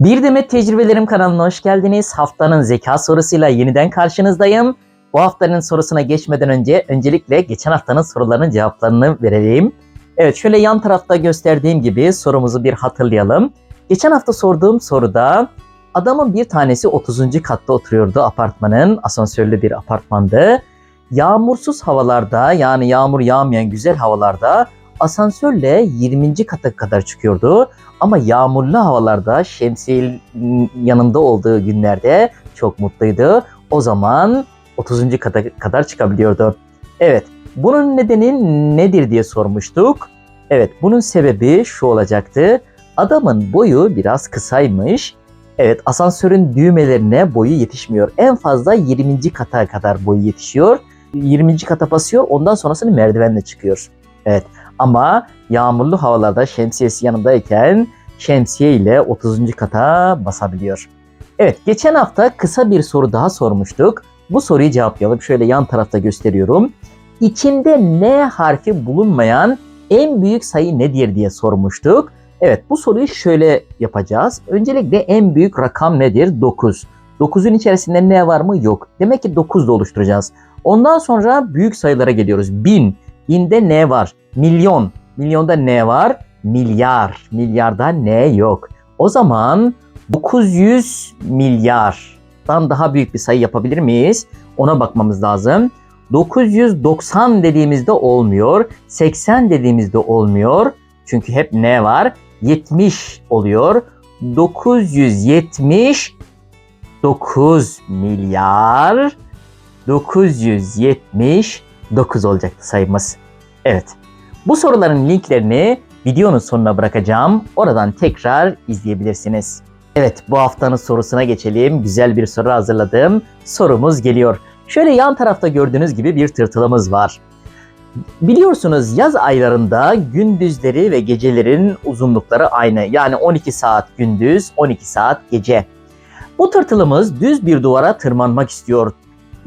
Bir Demet Tecrübelerim kanalına hoş geldiniz. Haftanın zeka sorusuyla yeniden karşınızdayım. Bu haftanın sorusuna geçmeden önce öncelikle geçen haftanın sorularının cevaplarını verelim. Evet şöyle yan tarafta gösterdiğim gibi sorumuzu bir hatırlayalım. Geçen hafta sorduğum soruda adamın bir tanesi 30. katta oturuyordu apartmanın. Asansörlü bir apartmandı. Yağmursuz havalarda yani yağmur yağmayan güzel havalarda asansörle 20. kata kadar çıkıyordu. Ama yağmurlu havalarda şemsiyenin yanında olduğu günlerde çok mutluydu. O zaman 30. kata kadar çıkabiliyordu. Evet, bunun nedeni nedir diye sormuştuk. Evet, bunun sebebi şu olacaktı. Adamın boyu biraz kısaymış. Evet, asansörün düğmelerine boyu yetişmiyor. En fazla 20. kata kadar boyu yetişiyor. 20. kata basıyor, ondan sonrasını merdivenle çıkıyor. Evet, ama yağmurlu havalarda şemsiyesi yanındayken şemsiye ile 30. kata basabiliyor. Evet geçen hafta kısa bir soru daha sormuştuk. Bu soruyu cevaplayalım. Şöyle yan tarafta gösteriyorum. İçinde N harfi bulunmayan en büyük sayı nedir diye sormuştuk. Evet bu soruyu şöyle yapacağız. Öncelikle en büyük rakam nedir? 9. 9'un içerisinde ne var mı? Yok. Demek ki 9 da oluşturacağız. Ondan sonra büyük sayılara geliyoruz. 1000. Binde ne var? Milyon. Milyonda ne var? Milyar. Milyarda ne yok? O zaman 900 milyardan daha büyük bir sayı yapabilir miyiz? Ona bakmamız lazım. 990 dediğimizde olmuyor. 80 dediğimizde olmuyor. Çünkü hep ne var? 70 oluyor. 979 milyar 979 olacaktı sayımız. Evet. Bu soruların linklerini videonun sonuna bırakacağım. Oradan tekrar izleyebilirsiniz. Evet bu haftanın sorusuna geçelim. Güzel bir soru hazırladım. Sorumuz geliyor. Şöyle yan tarafta gördüğünüz gibi bir tırtılımız var. Biliyorsunuz yaz aylarında gündüzleri ve gecelerin uzunlukları aynı. Yani 12 saat gündüz, 12 saat gece. Bu tırtılımız düz bir duvara tırmanmak istiyor.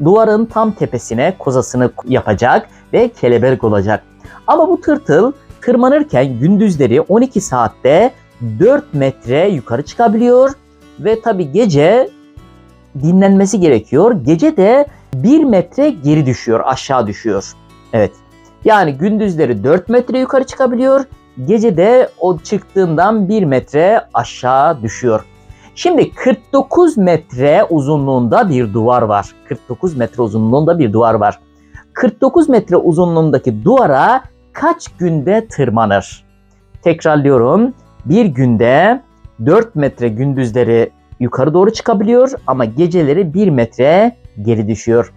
Duvarın tam tepesine kozasını yapacak ve kelebek olacak. Ama bu tırtıl tırmanırken gündüzleri 12 saatte 4 metre yukarı çıkabiliyor ve tabi gece dinlenmesi gerekiyor. Gece de 1 metre geri düşüyor, aşağı düşüyor. Evet. Yani gündüzleri 4 metre yukarı çıkabiliyor. Gece de o çıktığından 1 metre aşağı düşüyor. Şimdi 49 metre uzunluğunda bir duvar var. 49 metre uzunluğunda bir duvar var. 49 metre uzunluğundaki duvara kaç günde tırmanır? Tekrarlıyorum. Bir günde 4 metre gündüzleri yukarı doğru çıkabiliyor ama geceleri 1 metre geri düşüyor.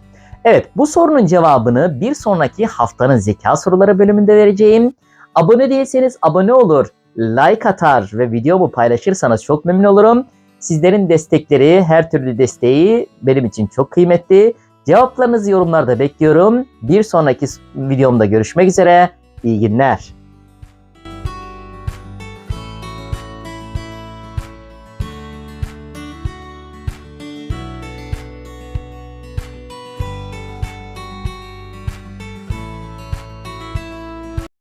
Evet bu sorunun cevabını bir sonraki haftanın zeka soruları bölümünde vereceğim. Abone değilseniz abone olur, like atar ve videomu paylaşırsanız çok memnun olurum. Sizlerin destekleri, her türlü desteği benim için çok kıymetli. Cevaplarınızı yorumlarda bekliyorum. Bir sonraki videomda görüşmek üzere. İyi günler.